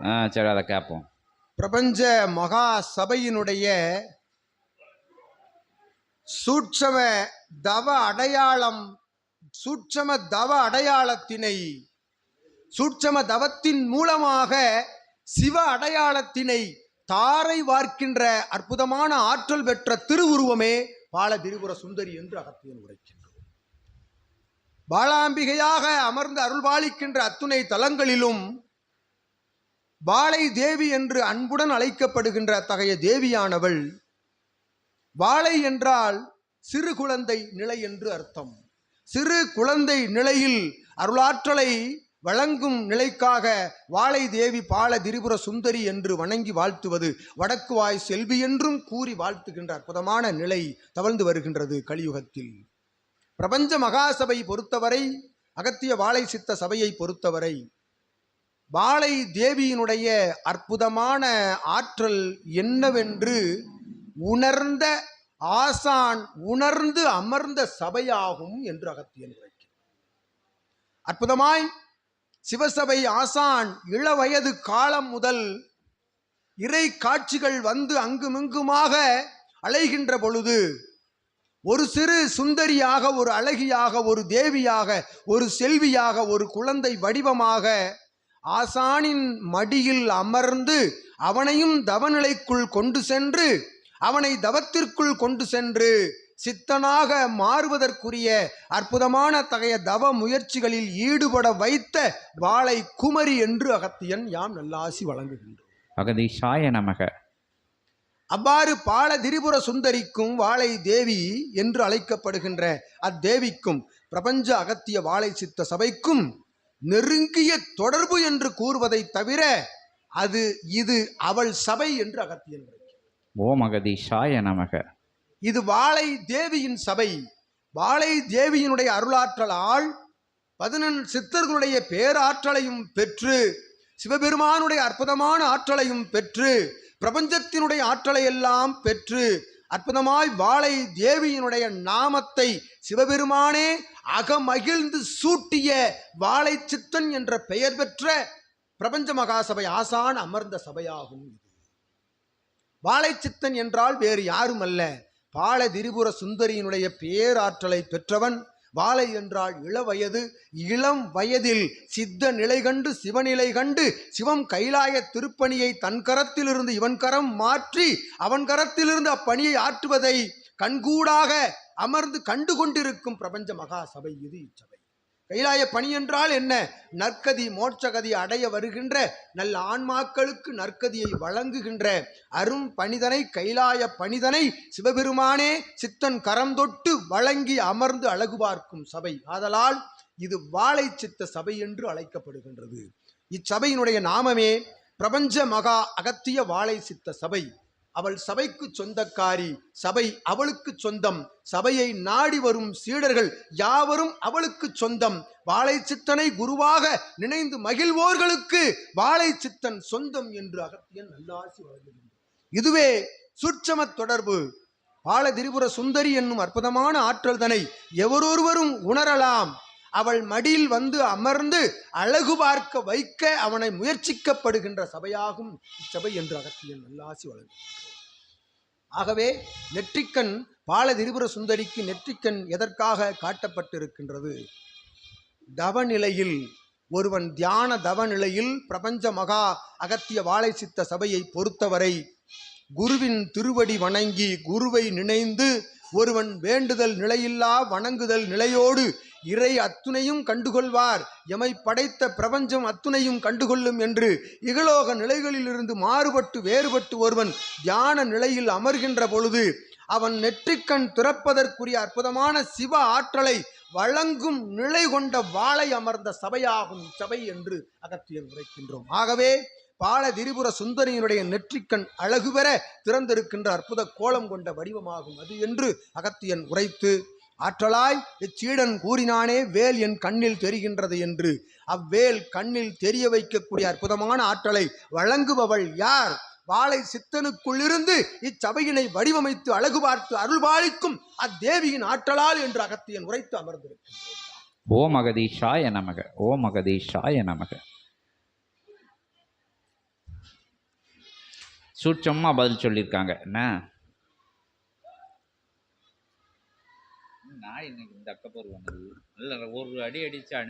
ஆ சரி அதை கேட்போம் பிரபஞ்ச மகா சபையினுடைய சூட்சம தவ அடையாளம் சூட்சம தவ அடையாளத்தினை சூட்சம தவத்தின் மூலமாக சிவ அடையாளத்தினை தாரை வார்க்கின்ற அற்புதமான ஆற்றல் பெற்ற திருவுருவமே பால திரிபுர சுந்தரி என்று அகத்தியன் உரைக்கின்றோம் பாலாம்பிகையாக அமர்ந்து அருள்பாலிக்கின்ற அத்துணை தலங்களிலும் வாழை தேவி என்று அன்புடன் அழைக்கப்படுகின்ற அத்தகைய தேவியானவள் வாழை என்றால் சிறு குழந்தை நிலை என்று அர்த்தம். சிறு குழந்தை நிலையில் அருளாற்றலை வழங்கும் நிலைக்காக வாழை தேவி பால திரிபுர சுந்தரி என்று வணங்கி வாழ்த்துவது வடக்கு வாய் செல்வி என்றும் கூறி வாழ்த்துகின்ற அற்புதமான நிலை தவழ்ந்து வருகின்றது கலியுகத்தில். பிரபஞ்ச மகாசபை பொறுத்தவரை அகத்திய வாழை சித்த சபையை பொறுத்தவரை வாழை தேவியினுடைய அற்புதமான ஆற்றல் என்னவென்று உணர்ந்த ஆசான் உணர்ந்து அமர்ந்த சபையாகும் என்று அகத்தியன் உரைக்கிறார் அற்புதமாய் சிவசபை ஆசான் இளவயது காலம் முதல் இறை காட்சிகள் வந்து அங்குமிங்குமாக அலைகின்ற பொழுது ஒரு சிறு சுந்தரியாக ஒரு அழகியாக ஒரு தேவியாக ஒரு செல்வியாக ஒரு குழந்தை வடிவமாக ஆசானின் மடியில் அமர்ந்து அவனையும் தவநிலைக்குள் கொண்டு சென்று அவனை தவத்திற்குள் கொண்டு சென்று சித்தனாக மாறுவதற்குரிய அற்புதமான தகைய தவ முயற்சிகளில் ஈடுபட வைத்த வாளை குமரி என்று அகத்தியன் யாம் நல்லாசி வழங்குகின்றோம் அகதீஷாய நமக. அவ்வாறு பால திரிபுர சுந்தரிக்கும் வாளை தேவி என்று அழைக்கப்படுகின்ற அத்தேவிக்கும் பிரபஞ்ச அகத்திய வாளை சித்த சபைக்கும் நெருங்கிய தொடர்பு என்று கூறுவதை தவிர அது இது அவள் சபை என்று அகத்தியன். ஓம் அகதீஷாய நமக இது வாளை தேவியின் சபை வாளை தேவியினுடைய அருளாற்றலால் பதினெண் சித்தர்களுடைய பேராற்றலையும் பெற்று சிவபெருமானுடைய அற்புதமான ஆற்றலையும் பெற்று பிரபஞ்சத்தினுடைய ஆற்றலை எல்லாம் பெற்று அற்புதமாய் வாழை தேவியினுடைய நாமத்தை சிவபெருமானே அகமகிழ்ந்து சூட்டிய வாழை சித்தன் என்ற பெயர் பெற்ற பிரபஞ்ச மகாசபை ஆசான் அமர்ந்த சபையாகும் இது. வாழைச்சித்தன் என்றால் வேறு யாரும் அல்ல பால திரிபுர சுந்தரியினுடைய பேராற்றலை பெற்றவன் வாழை என்றால் இளவயது இளம் வயதில் சித்த நிலை கண்டு சிவநிலை கண்டு சிவம் கைலாய திருப்பணியை தன் கரத்திலிருந்து இவன் கரம் மாற்றி அவன் கரத்திலிருந்து அப்பணியை ஆற்றுவதை கண்கூடாக அமர்ந்து கண்டு கொண்டிருக்கும் பிரபஞ்ச மகாசபை இது இச்சபை. கைலாய பணி என்றால் என்ன? நற்கதி மோட்சகதி அடைய வருகின்ற நல்ல ஆன்மாக்களுக்கு நற்கதியை வழங்குகின்ற அரும் பணிதனை கைலாய பணிதனை சிவபெருமானே சித்தன் கரம் தொட்டு வழங்கி அமர்ந்து அழகு பார்க்கும் சபை. ஆதலால் இது வாழை சித்த சபை என்று அழைக்கப்படுகின்றது. இச்சபையினுடைய நாமமே பிரபஞ்ச மகா அகத்திய வாழை சித்த சபை. அவள் சபைக்கு சொந்தக்காரி சபை அவளுக்கு சொந்தம் சபையை நாடி வரும் சீடர்கள் யாவரும் அவளுக்கு சொந்தம். வாழை சித்தனை குருவாக நினைந்து மகிழ்வோர்களுக்கு வாழை சித்தன் சொந்தம் என்று அகத்தியன் நல்லாசி வழங்குகின்றார் இதுவே சுட்சம தொடர்பு. பால திரிபுர சுந்தரி என்னும் அற்புதமான ஆற்றல் தனை எவரொருவரும் உணரலாம். அவள் மடியில் வந்து அமர்ந்து அழகு பார்க்க வைக்க அவனை முயற்சிக்கப்படுகின்ற சபையாகும். இச்சபை என்று அகத்தியன் நல்லாசி வழங்குகின்றார் ஆகவே நெற்றிக்கண் பால திரிபுர சுந்தரிக்கு நெற்றிக்கண் எதற்காக காட்டப்பட்டிருக்கின்றது? தவநிலையில் ஒருவன் தியான தவநிலையில் பிரபஞ்ச மகா அகத்திய வாழை சித்த சபையை பொறுத்தவரை குருவின் திருவடி வணங்கி குருவை நினைந்து ஒருவன் வேண்டுதல் நிலையில்லா வணங்குதல் நிலையோடு இறை அத்துணையும் கண்டுகொள்வார். எமை படைத்த பிரபஞ்சம் அத்துணையும் கண்டுகொள்ளும் என்று இகலோக நிலைகளிலிருந்து மாறுபட்டு வேறுபட்டு ஒருவன் தியான நிலையில் அமர்கின்ற பொழுது அவன் நெற்றிக்கண் துறப்பதற்குரிய அற்புதமான சிவ ஆற்றலை வழங்கும் நிலை கொண்ட வாளை அமர்ந்த சபையாகும் சபை என்று அகத்தியர் உரைக்கின்றோம். ஆகவே பால திரிபுர சுந்தரியினுடைய நெற்றிக்கண் அழகு பெற திறந்திருக்கின்ற அற்புத கோலம் கொண்ட வடிவமாகும் அது என்று அகத்தியன் உரைத்து ஆற்றலாய் இச்சீடன் கூறினானே வேல் என் கண்ணில் தெரிகின்றது என்று. அவ்வேல் கண்ணில் தெரிய வைக்கக்கூடிய அற்புதமான ஆற்றலை வழங்குபவள் யார்? வாழை சித்தனுக்குள்ளிருந்து இச்சபையினை வடிவமைத்து அழகு பார்த்து அருள்பாலிக்கும் அத்தேவியின் ஆற்றலால் என்று அகத்தியன் உரைத்து அமர்ந்திருக்கின்றோம் ஓம் அகதீஷாய நமக ஓம் அகதீஷாய நமக. சூட்சமாக பதில் சொல்லியிருக்காங்க. என்ன? நான் இன்னைக்கு இந்த அக்கப்பர் வந்தது? இல்லை ஒரு அடி அடிச்சு அணு